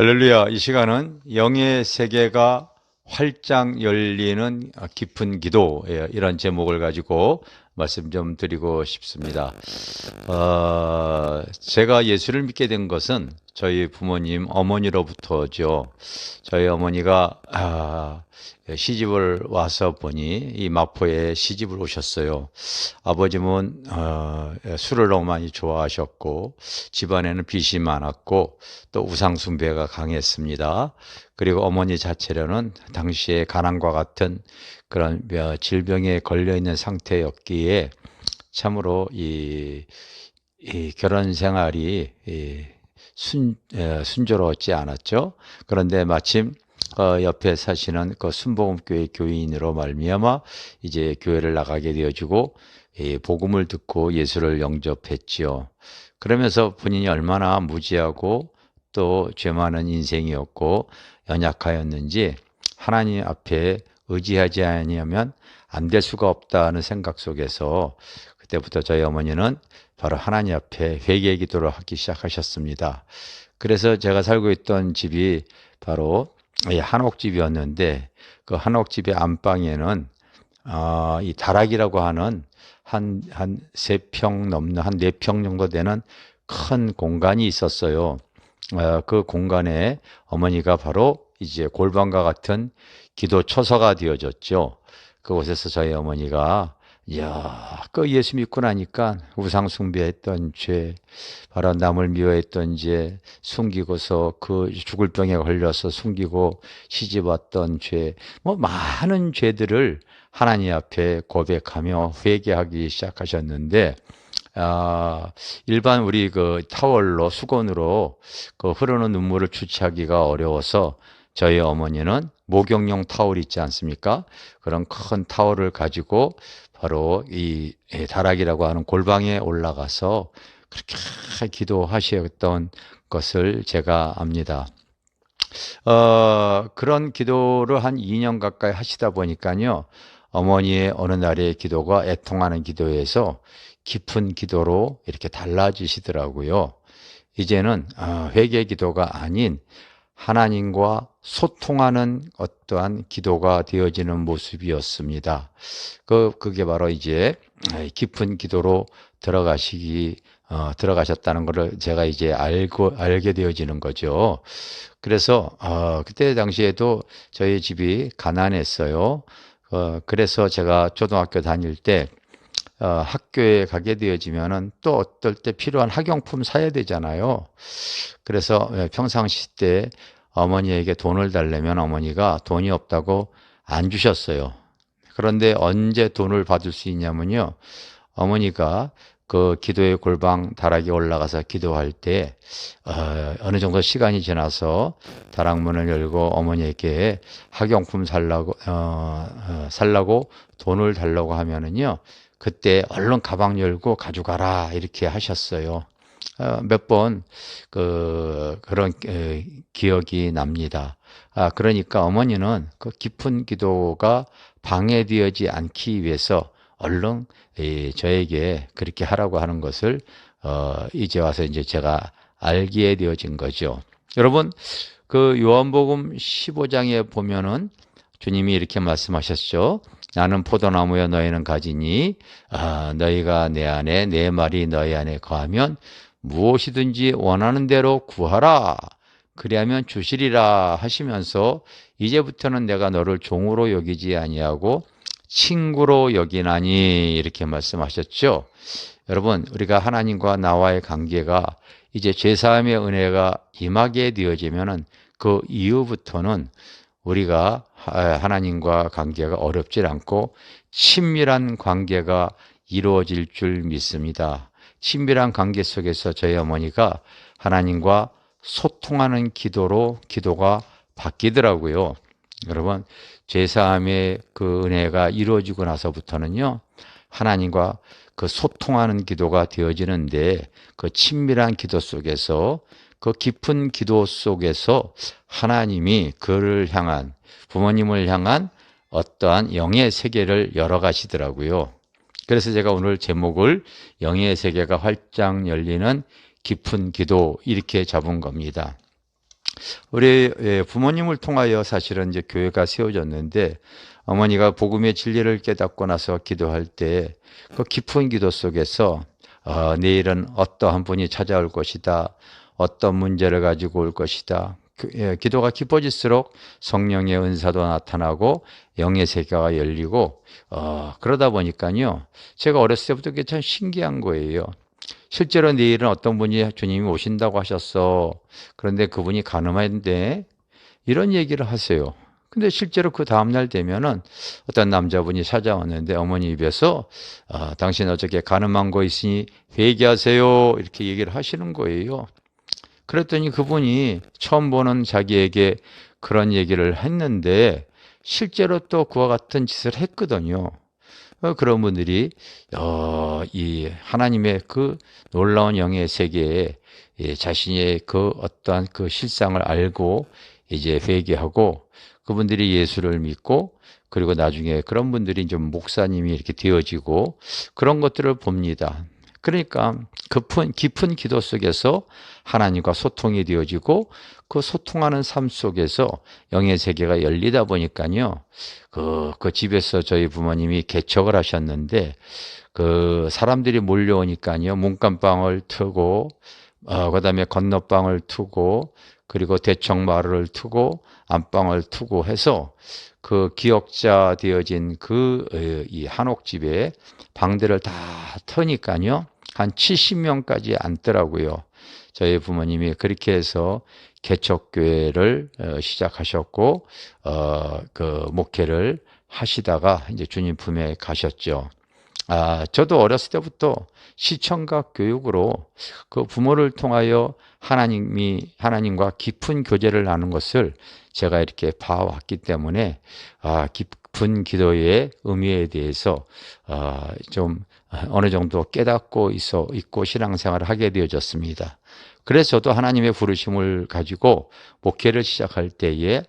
할렐루야. 이 시간은 영의 세계가 활짝 열리는 깊은 기도 이런 제목을 가지고 말씀 좀 드리고 싶습니다. 어, 제가 예수를 믿게 된 것은 저희 부모님 어머니로부터죠. 저희 어머니가 아, 시집을 와서 보니 이 마포에 시집을 오셨어요. 아버지는 어, 술을 너무 많이 좋아하셨고 집안에는 빚이 많았고 또 우상 숭배가 강했습니다. 그리고 어머니 자체로는 당시에 가난과 같은 그런 질병에 걸려 있는 상태였기에 참으로 이, 이 결혼 생활이 이 순, 순조롭지 않았죠. 그런데 마침 어, 옆에 사시는 그 순복음교회 교인으로 말미암아 이제 교회를 나가게 되어지고 이 복음을 듣고 예수를 영접했지요. 그러면서 본인이 얼마나 무지하고 또 죄 많은 인생이었고 연약하였는지 하나님 앞에 의지하지 아니하면 안 될 수가 없다는 생각 속에서 그때부터 저희 어머니는 바로 하나님 앞에 회개 기도를 하기 시작하셨습니다. 그래서 제가 살고 있던 집이 바로 한옥집이었는데 그 한옥집의 안방에는 어, 이 다락이라고 하는 한 한 세 평 넘는 한 네 평 정도 되는 큰 공간이 있었어요. 어, 그 공간에 어머니가 바로 이제 골방과 같은 기도 처서가 되어졌죠. 그곳에서 저희 어머니가 야, 그 예수 믿고 나니까 우상 숭배했던 죄, 바로 남을 미워했던 죄, 숨기고서 그 죽을 병에 걸려서 숨기고 시집 왔던 죄, 뭐 많은 죄들을 하나님 앞에 고백하며 회개하기 시작하셨는데, 아, 일반 우리 그 타월로 수건으로 그 흐르는 눈물을 주체하기가 어려워서 저희 어머니는 목욕용 타월 있지 않습니까? 그런 큰 타월을 가지고 바로 이 다락이라고 하는 골방에 올라가서 그렇게 기도하셨던 것을 제가 압니다. 어, 그런 기도를 한 2년 가까이 하시다 보니까요. 어머니의 어느 날의 기도가 애통하는 기도에서 깊은 기도로 이렇게 달라지시더라고요. 이제는 어, 회개 기도가 아닌 하나님과 소통하는 어떠한 기도가 되어지는 모습이었습니다. 그, 그게 바로 이제 깊은 기도로 들어가시기, 어, 들어가셨다는 것을 제가 이제 알고, 알게 되어지는 거죠. 그래서, 어, 그때 당시에도 저희 집이 가난했어요. 어, 그래서 제가 초등학교 다닐 때 어, 학교에 가게 되어지면은 또 어떨 때 필요한 학용품 사야 되잖아요. 그래서 예, 평상시 때 어머니에게 돈을 달래면 어머니가 돈이 없다고 안 주셨어요. 그런데 언제 돈을 받을 수 있냐면요. 어머니가 그 기도의 골방 다락에 올라가서 기도할 때 어, 느 정도 시간이 지나서 다락문을 열고 어머니에게 학용품 살라고 어, 어, 살라고 돈을 달라고 하면은요 그때 얼른 가방 열고 가져가라 이렇게 하셨어요. 어, 몇번 그 그런 기억이 납니다. 아 그러니까 어머니는 그 깊은 기도가 방해되지 않기 위해서 얼른 저에게 그렇게 하라고 하는 것을 어 이제 와서 이제 제가 알게 되어진 거죠. 여러분 그 요한복음 15장에 보면은 주님이 이렇게 말씀하셨죠. 나는 포도나무여 너희는 가지니 아, 너희가 내 안에 내 말이 너희 안에 거하면 무엇이든지 원하는 대로 구하라. 그리하면 주시리라 하시면서 이제부터는 내가 너를 종으로 여기지 아니하고 친구로 여기나니 이렇게 말씀하셨죠. 여러분, 우리가 하나님과 나와의 관계가 이제 제사함의 은혜가 임하게 되어지면은 그 이후부터는 우리가 하나님과 관계가 어렵질 않고 친밀한 관계가 이루어질 줄 믿습니다. 친밀한 관계 속에서 저희 어머니가 하나님과 소통하는 기도로 기도가 바뀌더라고요. 여러분, 제사함의 그 은혜가 이루어지고 나서부터는요, 하나님과 그 소통하는 기도가 되어지는데 그 친밀한 기도 속에서 그 깊은 기도 속에서 하나님이 그를 향한 부모님을 향한 어떠한 영의 세계를 열어가시더라고요. 그래서 제가 오늘 제목을 영의 세계가 활짝 열리는 깊은 기도 이렇게 잡은 겁니다. 우리 예, 부모님을 통하여 사실은 이제 교회가 세워졌는데 어머니가 복음의 진리를 깨닫고 나서 기도할 때 그 깊은 기도 속에서 어, 내일은 어떠한 분이 찾아올 것이다. 어떤 문제를 가지고 올 것이다. 그, 예, 기도가 깊어질수록 성령의 은사도 나타나고 영의 세계가 열리고 어, 그러다 보니까요. 제가 어렸을 때부터 그게 참 신기한 거예요. 실제로 내일은 어떤 분이 주님이 오신다고 하셨어. 그런데 그분이 가늠한데 이런 얘기를 하세요. 근데 실제로 그 다음날 되면은 어떤 남자분이 찾아왔는데 어머니 입에서 아, 당신 어저께 가늠한 거 있으니 회개하세요. 이렇게 얘기를 하시는 거예요. 그랬더니 그분이 처음 보는 자기에게 그런 얘기를 했는데 실제로 또 그와 같은 짓을 했거든요. 어, 그런 분들이 어, 이 하나님의 그 놀라운 영의 세계에 예, 자신의 그 어떠한 그 실상을 알고 이제 회개하고 그분들이 예수를 믿고 그리고 나중에 그런 분들이 좀 목사님이 이렇게 되어지고 그런 것들을 봅니다. 그러니까 깊은, 깊은 기도 속에서 하나님과 소통이 되어지고 그 소통하는 삶 속에서 영의 세계가 열리다 보니까요. 그, 그 집에서 저희 부모님이 개척을 하셨는데 그 사람들이 몰려오니까요. 문간방을 트고 어, 그 다음에 건너방을 트고 그리고 대청마루를 트고 안방을 트고 해서 그 기억자 되어진 그이 어, 한옥집에 방들을 다 터니까요. 한 70명까지 앉더라고요. 저희 부모님이 그렇게 해서 개척교회를 어, 시작하셨고, 어, 그 목회를 하시다가 이제 주님 품에 가셨죠. 아, 저도 어렸을 때부터 시청각 교육으로 그 부모를 통하여 하나님이, 하나님과 깊은 교제를 나눈 것을 제가 이렇게 봐왔기 때문에, 아, 깊 은 기도의 의미에 대해서, 아, 좀 어느 정도 깨닫고 있어 있고 신앙생활을 하게 되어졌습니다. 그래서 저도 하나님의 부르심을 가지고 목회를 시작할 때에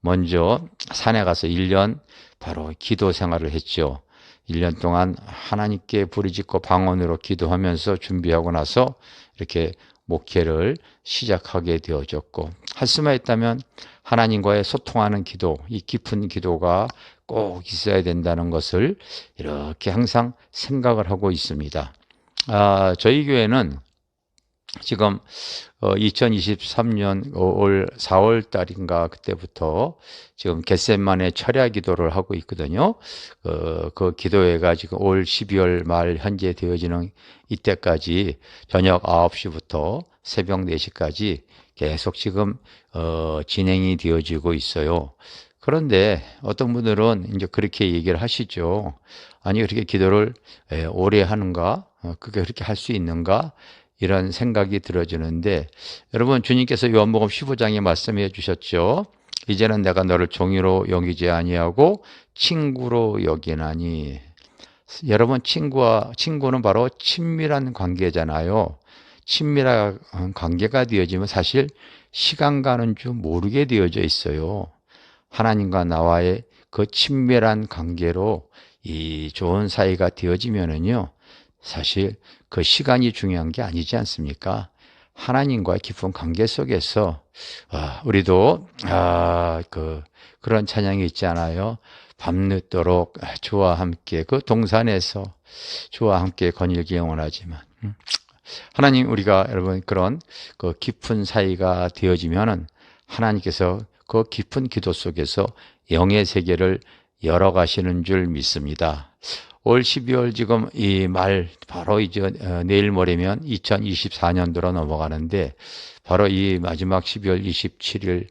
먼저 산에 가서 1년 바로 기도 생활을 했죠. 1년 동안 하나님께 부르짖고 방언으로 기도하면서 준비하고 나서 이렇게 목회를 시작하게 되어졌고 할 수만 있다면 하나님과의 소통하는 기도, 이 깊은 기도가 꼭 있어야 된다는 것을 이렇게 항상 생각을 하고 있습니다. 아, 저희 교회는 지금 2023년 어, 올 4월 달인가 그때부터 지금 겟셋만의 철야 기도를 하고 있거든요. 그, 그 기도회가 지금 올 12월 말 현재 되어지는 이때까지 저녁 9시부터 새벽 4시까지 계속 지금 어, 진행이 되어지고 있어요. 그런데 어떤 분들은 이제 그렇게 얘기를 하시죠. 아니 그렇게 기도를 오래 하는가? 어, 그게 그렇게 할 수 있는가? 이런 생각이 들어지는데 여러분 주님께서 요한복음 15장에 말씀해 주셨죠. 이제는 내가 너를 종이로 여기지 아니하고 친구로 여기나니 여러분 친구와 친구는 바로 친밀한 관계잖아요. 친밀한 관계가 되어지면 사실 시간 가는 줄 모르게 되어져 있어요. 하나님과 나와의 그 친밀한 관계로 이 좋은 사이가 되어지면은요, 사실 그 시간이 중요한 게 아니지 않습니까? 하나님과 깊은 관계 속에서 아, 우리도 아, 그 그런 찬양이 있잖아요. 밤늦도록 주와 함께 그 동산에서 주와 함께 거닐기 영원하지만 음. 하나님 우리가 여러분 그런 그 깊은 사이가 되어지면은 하나님께서 그 깊은 기도 속에서 영의 세계를 열어가시는 줄 믿습니다. 올 12월 지금 이 말 바로 이제 어, 내일 모레면 2024년도로 넘어가는데 바로 이 마지막 12월 27일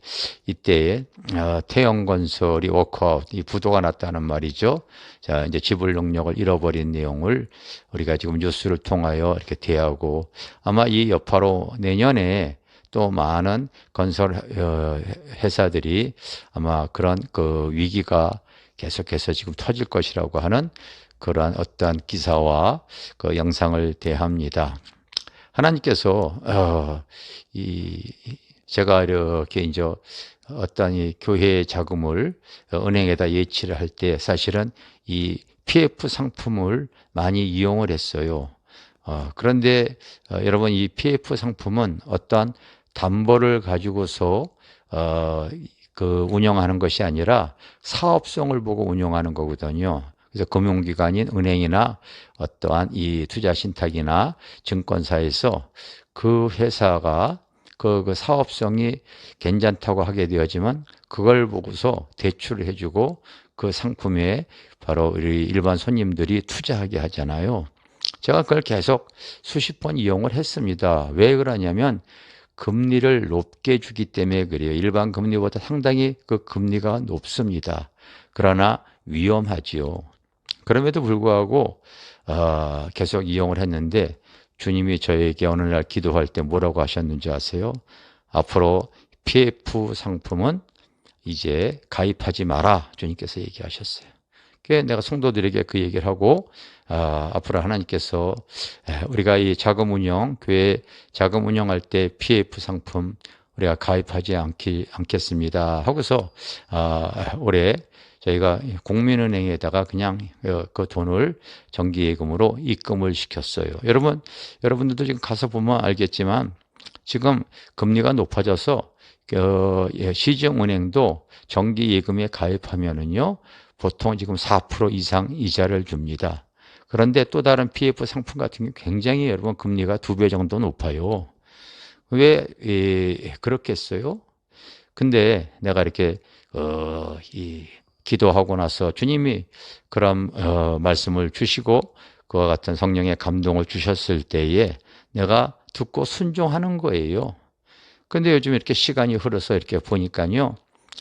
이때에 어, 태영건설이 워크아웃 이 부도가 났다는 말이죠. 자 이제 지불 능력을 잃어버린 내용을 우리가 지금 뉴스를 통하여 이렇게 대하고 아마 이 여파로 내년에 또 많은 건설 어, 회사들이 아마 그런 그 위기가 계속해서 지금 터질 것이라고 하는 그러한 어떠한 기사와 그 영상을 대합니다. 하나님께서 어, 이 제가 이렇게 이제 어떤 이 교회 자금을 은행에다 예치를 할 때 사실은 이 PF 상품을 많이 이용을 했어요. 어, 그런데 어, 여러분 이 PF 상품은 어떠한 담보를 가지고서 어, 그 운영하는 것이 아니라 사업성을 보고 운영하는 거거든요. 그래서 금융기관인 은행이나 어떠한 이 투자신탁이나 증권사에서 그 회사가 그, 그 사업성이 괜찮다고 하게 되었지만 그걸 보고서 대출을 해주고 그 상품에 바로 우리 일반 손님들이 투자하게 하잖아요. 제가 그걸 계속 수십 번 이용을 했습니다. 왜 그러냐면 금리를 높게 주기 때문에 그래요. 일반 금리보다 상당히 그 금리가 높습니다. 그러나 위험하지요. 그럼에도 불구하고 어, 계속 이용을 했는데 주님이 저에게 어느 날 기도할 때 뭐라고 하셨는지 아세요? 앞으로 PF 상품은 이제 가입하지 마라 주님께서 얘기하셨어요. 그게 내가 성도들에게 그 얘기를 하고 아, 앞으로 하나님께서 우리가 이 자금 운영 교회 자금 운영할 때 PF 상품 우리가 가입하지 않기, 않겠습니다 하고서 아, 올해 저희가 국민은행에다가 그냥 어, 그 돈을 정기예금으로 입금을 시켰어요. 여러분, 여러분들도 지금 가서 보면 알겠지만 지금 금리가 높아져서 어, 예, 시중은행도 정기예금에 가입하면은요 보통 지금 4% 이상 이자를 줍니다. 그런데 또 다른 PF 상품 같은 경우 굉장히 여러분 금리가 두 배 정도 높아요. 왜 예, 그렇겠어요? 근데 내가 이렇게 어, 이 기도하고 나서 주님이 그런 어, 말씀을 주시고 그와 같은 성령의 감동을 주셨을 때에 내가 듣고 순종하는 거예요. 근데 요즘 이렇게 시간이 흘러서 이렇게 보니까요.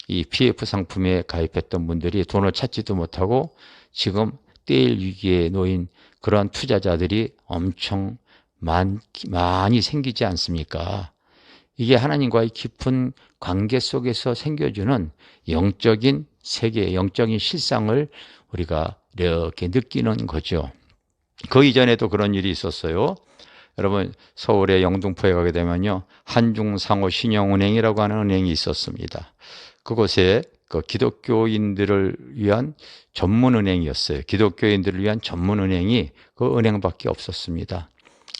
이 PF 상품에 가입했던 분들이 돈을 찾지도 못하고 지금 떼일 위기에 놓인 그런 투자자들이 엄청 많, 많이 생기지 않습니까? 이게 하나님과의 깊은 관계 속에서 생겨주는 영적인 세계, 영적인 실상을 우리가 이렇게 느끼는 거죠. 그 이전에도 그런 일이 있었어요. 여러분 서울의 영등포에 가게 되면요 한중상호 신영은행이라고 하는 은행이 있었습니다. 그곳에 그 기독교인들을 위한 전문 은행이었어요. 기독교인들을 위한 전문 은행이 그 은행밖에 없었습니다.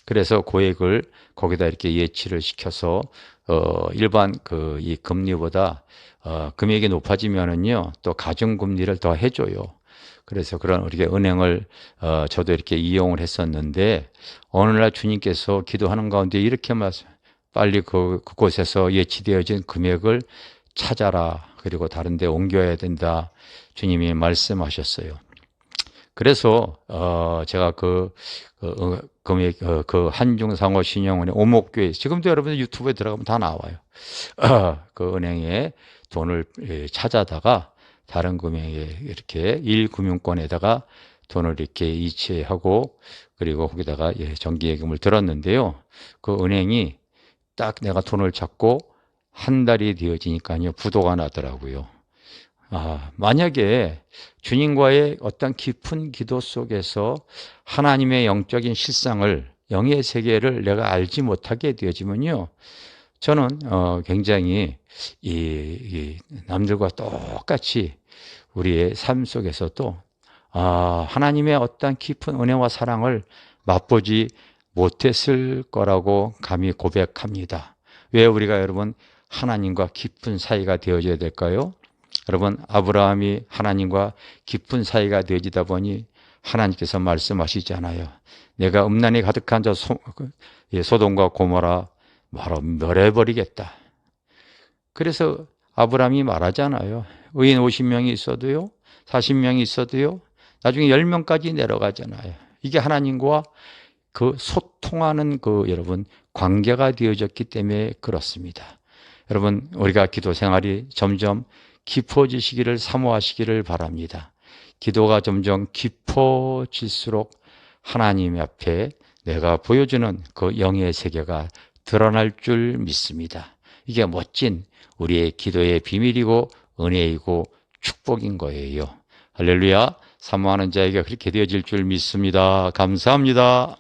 그래서 고액을 거기다 이렇게 예치를 시켜서 어 일반 그 이 금리보다 어 금액이 높아지면은요 또 가중 금리를 더 해줘요. 그래서 그런 우리가 은행을 어 저도 이렇게 이용을 했었는데 어느 날 주님께서 기도하는 가운데 이렇게 말씀 빨리 그 그곳에서 예치되어진 금액을 찾아라 그리고 다른 데 옮겨야 된다 주님이 말씀하셨어요. 그래서 어 제가 그, 그 어, 금액 어, 그 한중 상호 신용은행 오목교회 지금도 여러분 유튜브에 들어가면 다 나와요. 어, 그 은행에 돈을 예, 찾아다가 다른 금융에 이렇게 일금융권에다가 돈을 이렇게 이체하고 그리고 거기다가 예, 정기예금을 들었는데요. 그 은행이 딱 내가 돈을 찾고 한 달이 되어지니까요 부도가 나더라고요. 아, 만약에 주님과의 어떤 깊은 기도 속에서 하나님의 영적인 실상을 영의 세계를 내가 알지 못하게 되어지면요. 저는 어, 굉장히 이, 이 남들과 똑같이 우리의 삶 속에서도 아, 하나님의 어떤 깊은 은혜와 사랑을 맛보지 못했을 거라고 감히 고백합니다. 왜 우리가 여러분 하나님과 깊은 사이가 되어져야 될까요? 여러분 아브라함이 하나님과 깊은 사이가 되어지다 보니 하나님께서 말씀하시잖아요. 내가 음란이 가득한 저 소, 그, 예, 소돔과 고모라 바로 멸해버리겠다. 그래서 아브라함이 말하잖아요. 의인 50명이 있어도요. 40명이 있어도요. 나중에 10명까지 내려가잖아요. 이게 하나님과 그 소통하는 그 여러분 관계가 되어졌기 때문에 그렇습니다. 여러분 우리가 기도 생활이 점점 깊어지시기를 사모하시기를 바랍니다. 기도가 점점 깊어질수록 하나님 앞에 내가 보여주는 그 영의 세계가 드러날 줄 믿습니다. 이게 멋진 우리의 기도의 비밀이고 은혜이고 축복인 거예요. 할렐루야. 사모하는 자에게 그렇게 되어질 줄 믿습니다. 감사합니다.